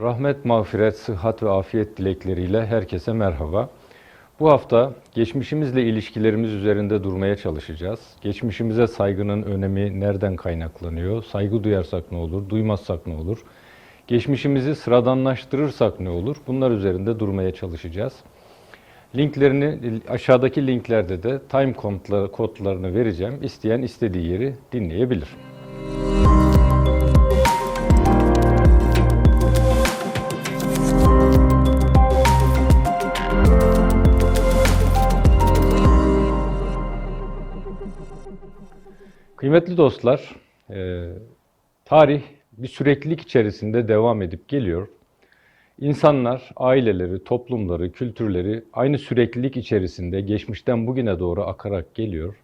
Rahmet, mağfiret, sıhhat ve afiyet dilekleriyle herkese merhaba. Bu hafta geçmişimizle ilişkilerimiz üzerinde durmaya çalışacağız. Geçmişimize saygının önemi nereden kaynaklanıyor? Saygı duyarsak ne olur? Duymazsak ne olur? Geçmişimizi sıradanlaştırırsak ne olur? Bunlar üzerinde durmaya çalışacağız. Linklerini aşağıdaki linklerde de time kodları- kodlarını vereceğim. İsteyen istediği yeri dinleyebilir. Kıymetli dostlar, e, tarih bir süreklilik içerisinde devam edip geliyor. İnsanlar, aileleri, toplumları, kültürleri aynı süreklilik içerisinde geçmişten bugüne doğru akarak geliyor.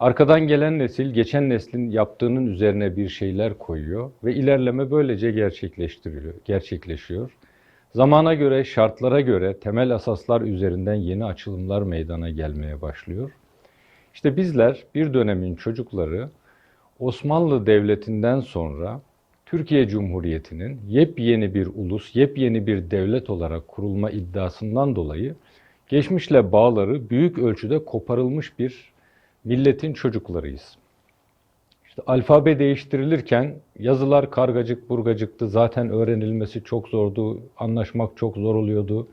Arkadan gelen nesil geçen neslin yaptığının üzerine bir şeyler koyuyor ve ilerleme böylece gerçekleştiriliyor, gerçekleşiyor. Zamana göre, şartlara göre temel asaslar üzerinden yeni açılımlar meydana gelmeye başlıyor. İşte bizler bir dönemin çocukları Osmanlı Devleti'nden sonra Türkiye Cumhuriyeti'nin yepyeni bir ulus, yepyeni bir devlet olarak kurulma iddiasından dolayı geçmişle bağları büyük ölçüde koparılmış bir milletin çocuklarıyız. İşte alfabe değiştirilirken yazılar kargacık burgacıktı. Zaten öğrenilmesi çok zordu, anlaşmak çok zor oluyordu.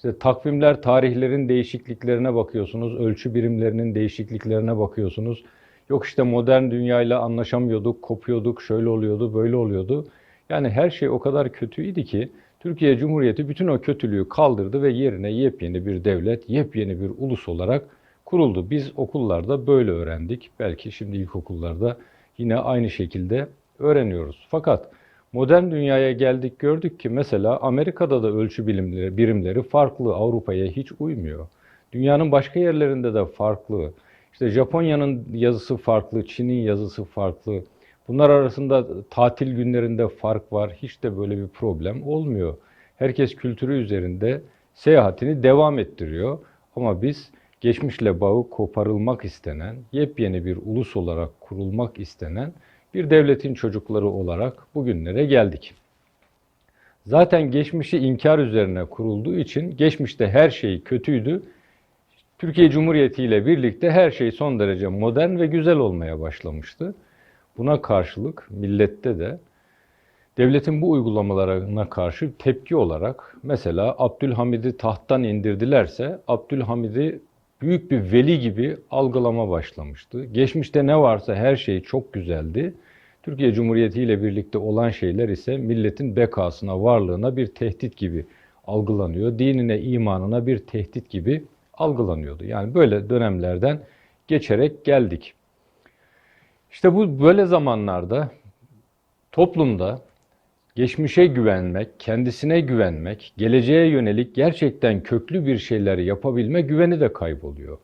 İşte takvimler, tarihlerin değişikliklerine bakıyorsunuz, ölçü birimlerinin değişikliklerine bakıyorsunuz. Yok işte modern dünyayla anlaşamıyorduk, kopuyorduk, şöyle oluyordu, böyle oluyordu. Yani her şey o kadar kötüydü ki Türkiye Cumhuriyeti bütün o kötülüğü kaldırdı ve yerine yepyeni bir devlet, yepyeni bir ulus olarak kuruldu. Biz okullarda böyle öğrendik. Belki şimdi ilkokullarda yine aynı şekilde öğreniyoruz. Fakat modern dünyaya geldik gördük ki mesela Amerika'da da ölçü bilimleri, birimleri farklı, Avrupa'ya hiç uymuyor. Dünyanın başka yerlerinde de farklı. İşte Japonya'nın yazısı farklı, Çin'in yazısı farklı. Bunlar arasında tatil günlerinde fark var. Hiç de böyle bir problem olmuyor. Herkes kültürü üzerinde seyahatini devam ettiriyor. Ama biz geçmişle bağı koparılmak istenen, yepyeni bir ulus olarak kurulmak istenen bir devletin çocukları olarak bugünlere geldik. Zaten geçmişi inkar üzerine kurulduğu için geçmişte her şey kötüydü. Türkiye Cumhuriyeti ile birlikte her şey son derece modern ve güzel olmaya başlamıştı. Buna karşılık millette de devletin bu uygulamalarına karşı tepki olarak mesela Abdülhamid'i tahttan indirdilerse Abdülhamid'i büyük bir veli gibi algılama başlamıştı. Geçmişte ne varsa her şey çok güzeldi. Türkiye Cumhuriyeti ile birlikte olan şeyler ise milletin bekasına, varlığına bir tehdit gibi algılanıyor. Dinine, imanına bir tehdit gibi algılanıyordu. Yani böyle dönemlerden geçerek geldik. İşte bu böyle zamanlarda toplumda geçmişe güvenmek, kendisine güvenmek, geleceğe yönelik gerçekten köklü bir şeyleri yapabilme güveni de kayboluyor.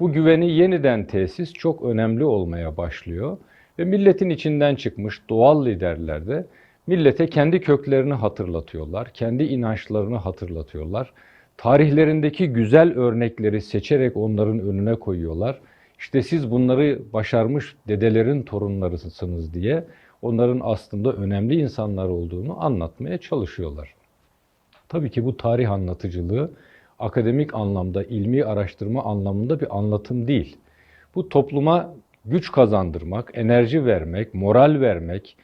Bu güveni yeniden tesis çok önemli olmaya başlıyor ve milletin içinden çıkmış doğal liderler de millete kendi köklerini hatırlatıyorlar, kendi inançlarını hatırlatıyorlar. Tarihlerindeki güzel örnekleri seçerek onların önüne koyuyorlar. İşte siz bunları başarmış dedelerin torunlarısınız diye onların aslında önemli insanlar olduğunu anlatmaya çalışıyorlar. Tabii ki bu tarih anlatıcılığı akademik anlamda, ilmi araştırma anlamında bir anlatım değil. Bu topluma güç kazandırmak, enerji vermek, moral vermek,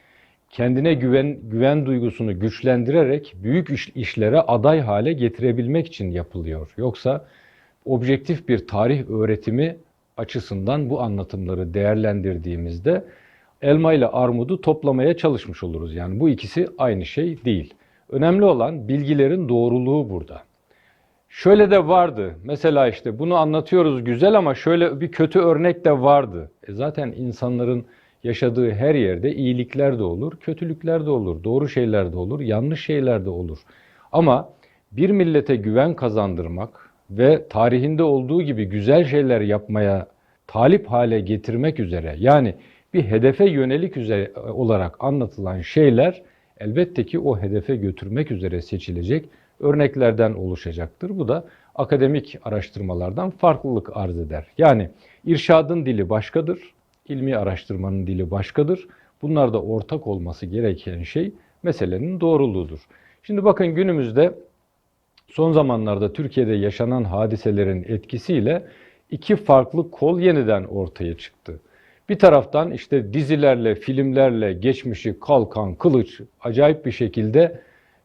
kendine güven güven duygusunu güçlendirerek büyük iş, işlere aday hale getirebilmek için yapılıyor. Yoksa objektif bir tarih öğretimi açısından bu anlatımları değerlendirdiğimizde elma ile armudu toplamaya çalışmış oluruz. Yani bu ikisi aynı şey değil. Önemli olan bilgilerin doğruluğu burada. Şöyle de vardı. Mesela işte bunu anlatıyoruz güzel ama şöyle bir kötü örnek de vardı. E zaten insanların yaşadığı her yerde iyilikler de olur, kötülükler de olur, doğru şeyler de olur, yanlış şeyler de olur. Ama bir millete güven kazandırmak ve tarihinde olduğu gibi güzel şeyler yapmaya talip hale getirmek üzere yani bir hedefe yönelik üzere olarak anlatılan şeyler elbette ki o hedefe götürmek üzere seçilecek örneklerden oluşacaktır. Bu da akademik araştırmalardan farklılık arz eder. Yani irşadın dili başkadır, ilmi araştırmanın dili başkadır. Bunlarda ortak olması gereken şey meselenin doğruluğudur. Şimdi bakın günümüzde son zamanlarda Türkiye'de yaşanan hadiselerin etkisiyle iki farklı kol yeniden ortaya çıktı. Bir taraftan işte dizilerle, filmlerle geçmişi kalkan kılıç acayip bir şekilde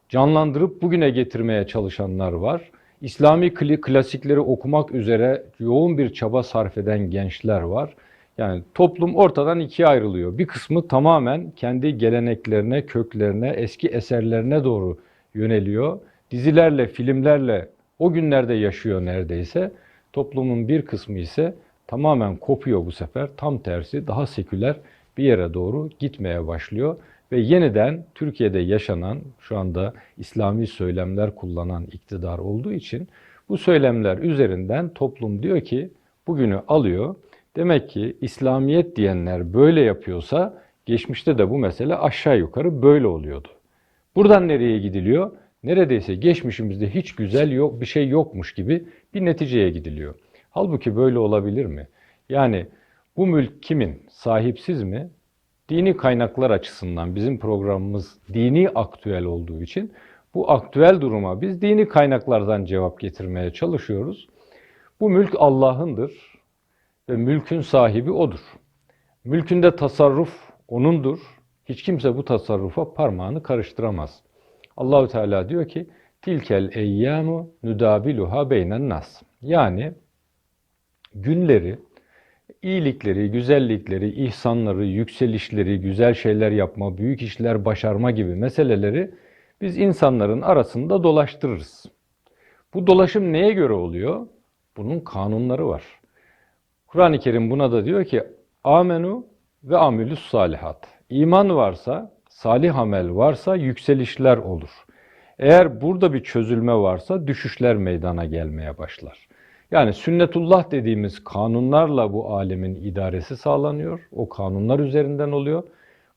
canlandırıp bugüne getirmeye çalışanlar var. İslami klasikleri okumak üzere yoğun bir çaba sarf eden gençler var. Yani toplum ortadan ikiye ayrılıyor. Bir kısmı tamamen kendi geleneklerine, köklerine, eski eserlerine doğru yöneliyor. Dizilerle, filmlerle o günlerde yaşıyor neredeyse. Toplumun bir kısmı ise tamamen kopuyor bu sefer. Tam tersi daha seküler bir yere doğru gitmeye başlıyor ve yeniden Türkiye'de yaşanan şu anda İslami söylemler kullanan iktidar olduğu için bu söylemler üzerinden toplum diyor ki bugünü alıyor. Demek ki İslamiyet diyenler böyle yapıyorsa geçmişte de bu mesele aşağı yukarı böyle oluyordu. Buradan nereye gidiliyor? Neredeyse geçmişimizde hiç güzel yok bir şey yokmuş gibi bir neticeye gidiliyor. Halbuki böyle olabilir mi? Yani bu mülk kimin? Sahipsiz mi? Dini kaynaklar açısından bizim programımız dini aktüel olduğu için bu aktüel duruma biz dini kaynaklardan cevap getirmeye çalışıyoruz. Bu mülk Allah'ındır ve mülkün sahibi O'dur. Mülkünde tasarruf O'nundur. Hiç kimse bu tasarrufa parmağını karıştıramaz. Allahü Teala diyor ki: "Tilkel eyyamu nudabiluha beynen nas." Yani günleri iyilikleri, güzellikleri, ihsanları, yükselişleri, güzel şeyler yapma, büyük işler başarma gibi meseleleri biz insanların arasında dolaştırırız. Bu dolaşım neye göre oluyor? Bunun kanunları var. Kur'an-ı Kerim buna da diyor ki amenu ve amilus salihat. İman varsa, salih amel varsa yükselişler olur. Eğer burada bir çözülme varsa düşüşler meydana gelmeye başlar. Yani sünnetullah dediğimiz kanunlarla bu alemin idaresi sağlanıyor. O kanunlar üzerinden oluyor.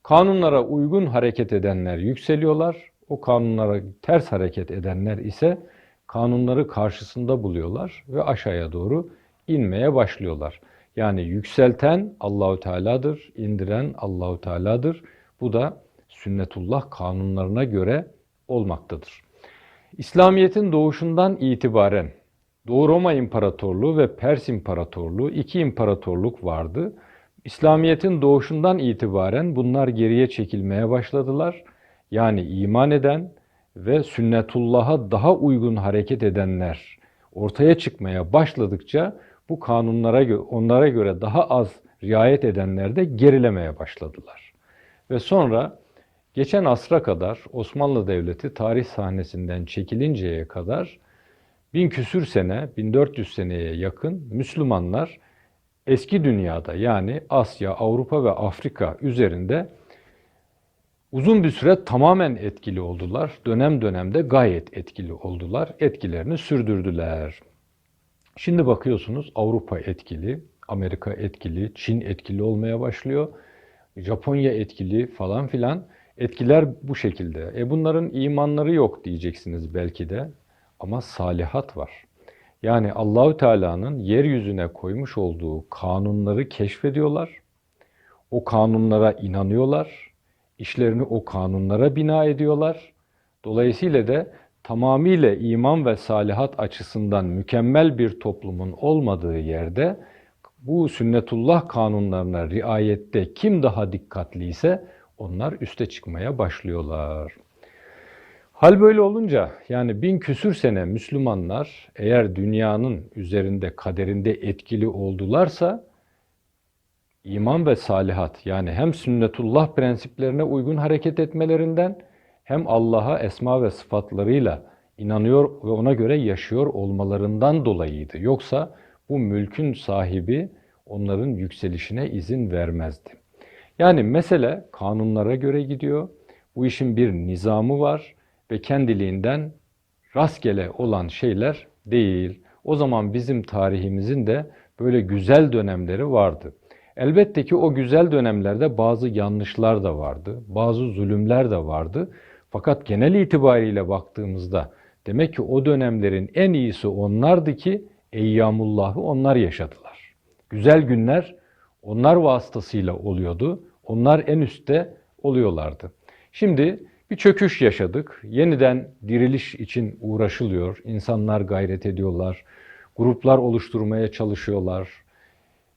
Kanunlara uygun hareket edenler yükseliyorlar. O kanunlara ters hareket edenler ise kanunları karşısında buluyorlar ve aşağıya doğru inmeye başlıyorlar. Yani yükselten Allahu Teala'dır, indiren Allahu Teala'dır. Bu da sünnetullah kanunlarına göre olmaktadır. İslamiyet'in doğuşundan itibaren Doğu Roma İmparatorluğu ve Pers İmparatorluğu iki imparatorluk vardı. İslamiyet'in doğuşundan itibaren bunlar geriye çekilmeye başladılar. Yani iman eden ve sünnetullah'a daha uygun hareket edenler ortaya çıkmaya başladıkça bu kanunlara göre, onlara göre daha az riayet edenler de gerilemeye başladılar. Ve sonra geçen asra kadar Osmanlı Devleti tarih sahnesinden çekilinceye kadar bin küsür sene, 1400 seneye yakın Müslümanlar eski dünyada yani Asya, Avrupa ve Afrika üzerinde uzun bir süre tamamen etkili oldular. Dönem dönemde gayet etkili oldular. Etkilerini sürdürdüler. Şimdi bakıyorsunuz Avrupa etkili, Amerika etkili, Çin etkili olmaya başlıyor. Japonya etkili falan filan. Etkiler bu şekilde. E bunların imanları yok diyeceksiniz belki de. Ama salihat var. Yani Allahü Teala'nın yeryüzüne koymuş olduğu kanunları keşfediyorlar. O kanunlara inanıyorlar. İşlerini o kanunlara bina ediyorlar. Dolayısıyla da tamamıyla iman ve salihat açısından mükemmel bir toplumun olmadığı yerde bu sünnetullah kanunlarına riayette kim daha dikkatliyse onlar üste çıkmaya başlıyorlar. Hal böyle olunca yani bin küsür sene Müslümanlar eğer dünyanın üzerinde kaderinde etkili oldularsa iman ve salihat yani hem sünnetullah prensiplerine uygun hareket etmelerinden hem Allah'a esma ve sıfatlarıyla inanıyor ve ona göre yaşıyor olmalarından dolayıydı. Yoksa bu mülkün sahibi onların yükselişine izin vermezdi. Yani mesele kanunlara göre gidiyor. Bu işin bir nizamı var ve kendiliğinden rastgele olan şeyler değil. O zaman bizim tarihimizin de böyle güzel dönemleri vardı. Elbette ki o güzel dönemlerde bazı yanlışlar da vardı, bazı zulümler de vardı. Fakat genel itibariyle baktığımızda demek ki o dönemlerin en iyisi onlardı ki Eyyamullah'ı onlar yaşadılar. Güzel günler onlar vasıtasıyla oluyordu. Onlar en üstte oluyorlardı. Şimdi Bir çöküş yaşadık. Yeniden diriliş için uğraşılıyor. İnsanlar gayret ediyorlar. Gruplar oluşturmaya çalışıyorlar.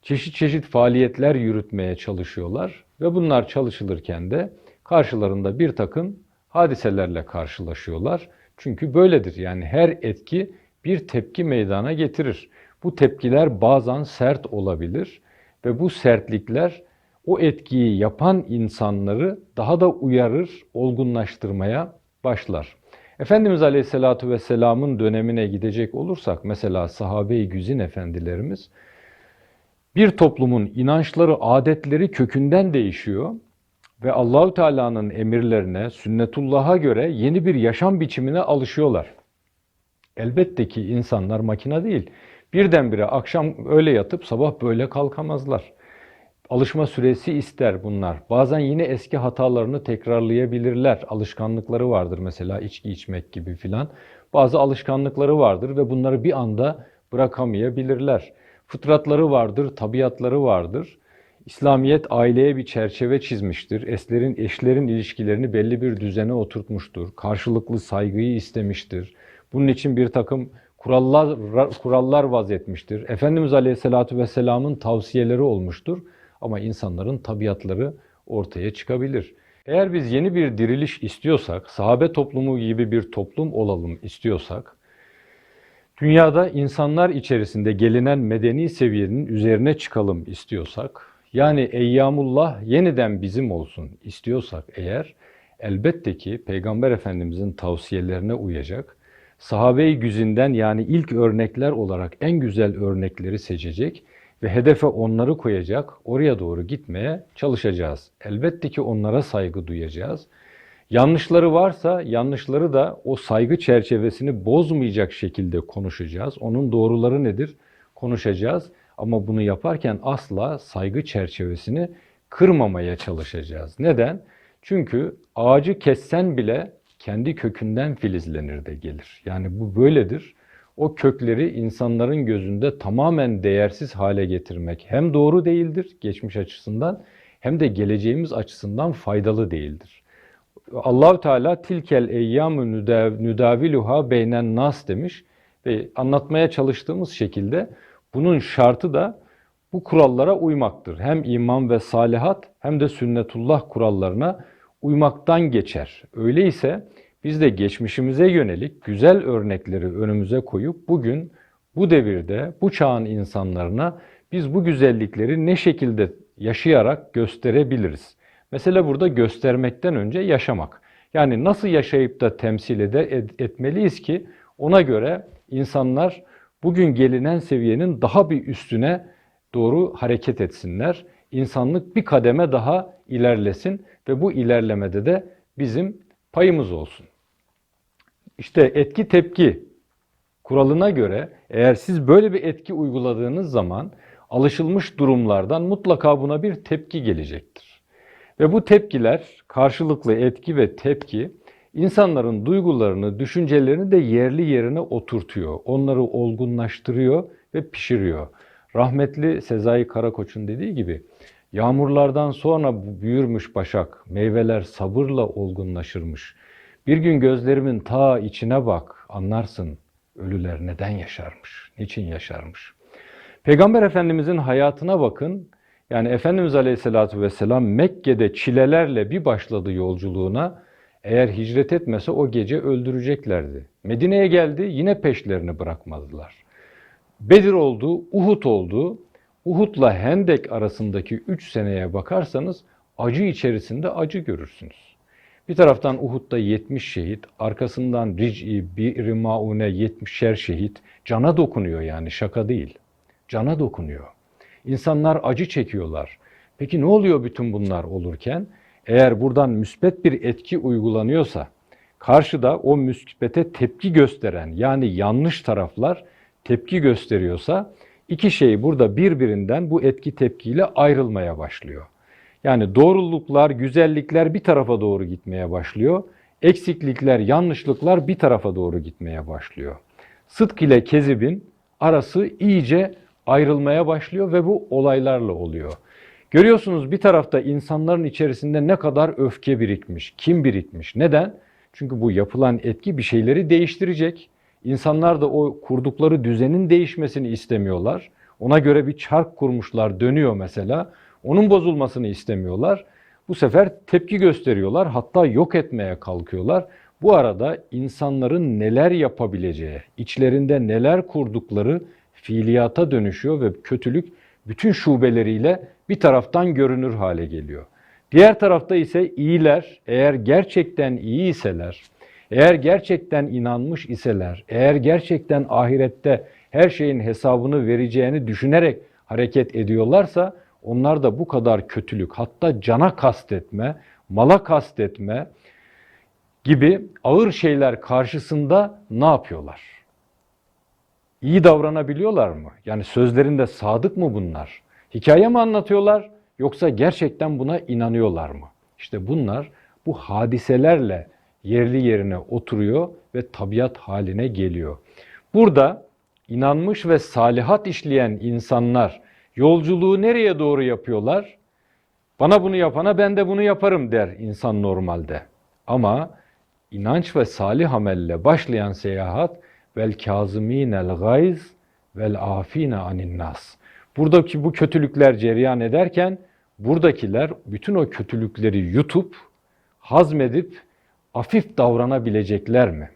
Çeşit çeşit faaliyetler yürütmeye çalışıyorlar. Ve bunlar çalışılırken de karşılarında bir takım hadiselerle karşılaşıyorlar. Çünkü böyledir. Yani her etki bir tepki meydana getirir. Bu tepkiler bazen sert olabilir ve bu sertlikler o etkiyi yapan insanları daha da uyarır, olgunlaştırmaya başlar. Efendimiz Aleyhisselatü Vesselam'ın dönemine gidecek olursak, mesela sahabe-i güzin efendilerimiz, bir toplumun inançları, adetleri kökünden değişiyor ve Allahü Teala'nın emirlerine, sünnetullah'a göre yeni bir yaşam biçimine alışıyorlar. Elbette ki insanlar makine değil. Birdenbire akşam öyle yatıp sabah böyle kalkamazlar. Alışma süresi ister bunlar. Bazen yine eski hatalarını tekrarlayabilirler. Alışkanlıkları vardır mesela içki içmek gibi filan. Bazı alışkanlıkları vardır ve bunları bir anda bırakamayabilirler. Fıtratları vardır, tabiatları vardır. İslamiyet aileye bir çerçeve çizmiştir. Eslerin, eşlerin ilişkilerini belli bir düzene oturtmuştur. Karşılıklı saygıyı istemiştir. Bunun için bir takım kurallar, kurallar vazetmiştir. Efendimiz Aleyhisselatü Vesselam'ın tavsiyeleri olmuştur. Ama insanların tabiatları ortaya çıkabilir. Eğer biz yeni bir diriliş istiyorsak, sahabe toplumu gibi bir toplum olalım istiyorsak, dünyada insanlar içerisinde gelinen medeni seviyenin üzerine çıkalım istiyorsak, yani Eyyamullah yeniden bizim olsun istiyorsak eğer, elbette ki Peygamber Efendimizin tavsiyelerine uyacak, sahabe-i güzinden yani ilk örnekler olarak en güzel örnekleri seçecek ve hedefe onları koyacak, oraya doğru gitmeye çalışacağız. Elbette ki onlara saygı duyacağız. Yanlışları varsa yanlışları da o saygı çerçevesini bozmayacak şekilde konuşacağız. Onun doğruları nedir? Konuşacağız. Ama bunu yaparken asla saygı çerçevesini kırmamaya çalışacağız. Neden? Çünkü ağacı kessen bile kendi kökünden filizlenir de gelir. Yani bu böyledir o kökleri insanların gözünde tamamen değersiz hale getirmek hem doğru değildir geçmiş açısından hem de geleceğimiz açısından faydalı değildir. Allahü Teala tilkel eyyamu nüdaviluha beynen nas demiş ve anlatmaya çalıştığımız şekilde bunun şartı da bu kurallara uymaktır. Hem iman ve salihat hem de sünnetullah kurallarına uymaktan geçer. Öyleyse biz de geçmişimize yönelik güzel örnekleri önümüze koyup bugün bu devirde bu çağın insanlarına biz bu güzellikleri ne şekilde yaşayarak gösterebiliriz? Mesela burada göstermekten önce yaşamak. Yani nasıl yaşayıp da temsil ede, etmeliyiz ki ona göre insanlar bugün gelinen seviyenin daha bir üstüne doğru hareket etsinler. İnsanlık bir kademe daha ilerlesin ve bu ilerlemede de bizim payımız olsun. İşte etki tepki kuralına göre eğer siz böyle bir etki uyguladığınız zaman alışılmış durumlardan mutlaka buna bir tepki gelecektir. Ve bu tepkiler karşılıklı etki ve tepki insanların duygularını, düşüncelerini de yerli yerine oturtuyor. Onları olgunlaştırıyor ve pişiriyor. Rahmetli Sezai Karakoç'un dediği gibi yağmurlardan sonra büyürmüş başak, meyveler sabırla olgunlaşırmış. Bir gün gözlerimin ta içine bak, anlarsın ölüler neden yaşarmış, niçin yaşarmış. Peygamber Efendimizin hayatına bakın. Yani Efendimiz Aleyhisselatü Vesselam Mekke'de çilelerle bir başladı yolculuğuna. Eğer hicret etmese o gece öldüreceklerdi. Medine'ye geldi yine peşlerini bırakmadılar. Bedir oldu, Uhud oldu. Uhud'la Hendek arasındaki 3 seneye bakarsanız acı içerisinde acı görürsünüz. Bir taraftan Uhud'da 70 şehit, arkasından Ric'i, Bir Maune 70'er şehit. Cana dokunuyor yani şaka değil. Cana dokunuyor. İnsanlar acı çekiyorlar. Peki ne oluyor bütün bunlar olurken? Eğer buradan müspet bir etki uygulanıyorsa, karşıda o müspete tepki gösteren yani yanlış taraflar tepki gösteriyorsa iki şey burada birbirinden bu etki tepkiyle ayrılmaya başlıyor. Yani doğruluklar, güzellikler bir tarafa doğru gitmeye başlıyor. Eksiklikler, yanlışlıklar bir tarafa doğru gitmeye başlıyor. Sıdk ile kezibin arası iyice ayrılmaya başlıyor ve bu olaylarla oluyor. Görüyorsunuz bir tarafta insanların içerisinde ne kadar öfke birikmiş, kim birikmiş. Neden? Çünkü bu yapılan etki bir şeyleri değiştirecek. İnsanlar da o kurdukları düzenin değişmesini istemiyorlar. Ona göre bir çark kurmuşlar, dönüyor mesela. Onun bozulmasını istemiyorlar. Bu sefer tepki gösteriyorlar, hatta yok etmeye kalkıyorlar. Bu arada insanların neler yapabileceği, içlerinde neler kurdukları fiiliyata dönüşüyor ve kötülük bütün şubeleriyle bir taraftan görünür hale geliyor. Diğer tarafta ise iyiler eğer gerçekten iyi iseler, eğer gerçekten inanmış iseler, eğer gerçekten ahirette her şeyin hesabını vereceğini düşünerek hareket ediyorlarsa onlar da bu kadar kötülük hatta cana kastetme, mala kastetme gibi ağır şeyler karşısında ne yapıyorlar? İyi davranabiliyorlar mı? Yani sözlerinde sadık mı bunlar? Hikaye mi anlatıyorlar yoksa gerçekten buna inanıyorlar mı? İşte bunlar bu hadiselerle yerli yerine oturuyor ve tabiat haline geliyor. Burada inanmış ve salihat işleyen insanlar yolculuğu nereye doğru yapıyorlar? Bana bunu yapana ben de bunu yaparım der insan normalde. Ama inanç ve salih amelle başlayan seyahat vel kazimînel gayz vel afine anin nas. Buradaki bu kötülükler cereyan ederken buradakiler bütün o kötülükleri yutup hazmedip afif davranabilecekler mi?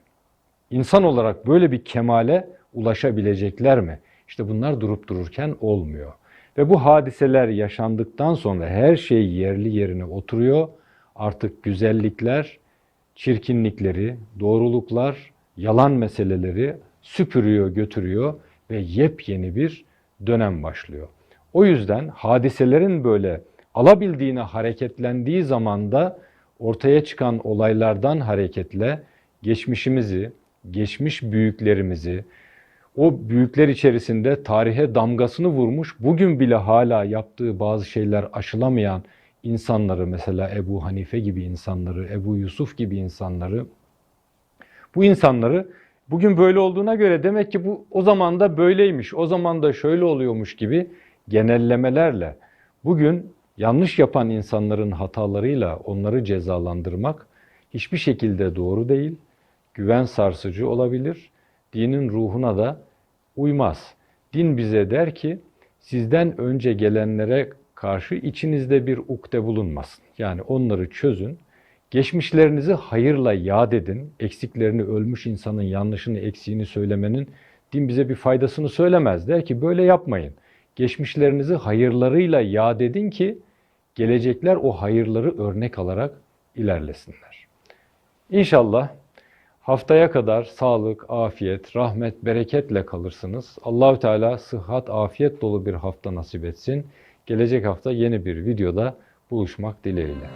İnsan olarak böyle bir kemale ulaşabilecekler mi? İşte bunlar durup dururken olmuyor. Ve bu hadiseler yaşandıktan sonra her şey yerli yerine oturuyor. Artık güzellikler, çirkinlikleri, doğruluklar, yalan meseleleri süpürüyor, götürüyor ve yepyeni bir dönem başlıyor. O yüzden hadiselerin böyle alabildiğine hareketlendiği zamanda ortaya çıkan olaylardan hareketle geçmişimizi, geçmiş büyüklerimizi, o büyükler içerisinde tarihe damgasını vurmuş, bugün bile hala yaptığı bazı şeyler aşılamayan insanları mesela Ebu Hanife gibi insanları, Ebu Yusuf gibi insanları bu insanları bugün böyle olduğuna göre demek ki bu o zaman da böyleymiş, o zaman da şöyle oluyormuş gibi genellemelerle bugün yanlış yapan insanların hatalarıyla onları cezalandırmak hiçbir şekilde doğru değil, güven sarsıcı olabilir, dinin ruhuna da uymaz. Din bize der ki sizden önce gelenlere karşı içinizde bir ukde bulunmasın. Yani onları çözün, Geçmişlerinizi hayırla yad edin. Eksiklerini ölmüş insanın yanlışını, eksiğini söylemenin din bize bir faydasını söylemez. Der ki böyle yapmayın. Geçmişlerinizi hayırlarıyla yad edin ki gelecekler o hayırları örnek alarak ilerlesinler. İnşallah haftaya kadar sağlık, afiyet, rahmet, bereketle kalırsınız. Allahü Teala sıhhat, afiyet dolu bir hafta nasip etsin. Gelecek hafta yeni bir videoda buluşmak dileğiyle.